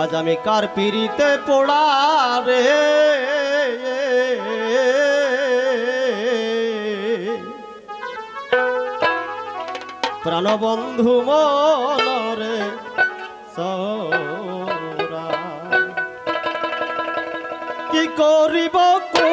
আজ আমি কার পিড়িতে পোড়া রে? প্রাণবন্ধু মনরে সৌরা। কি করিব কো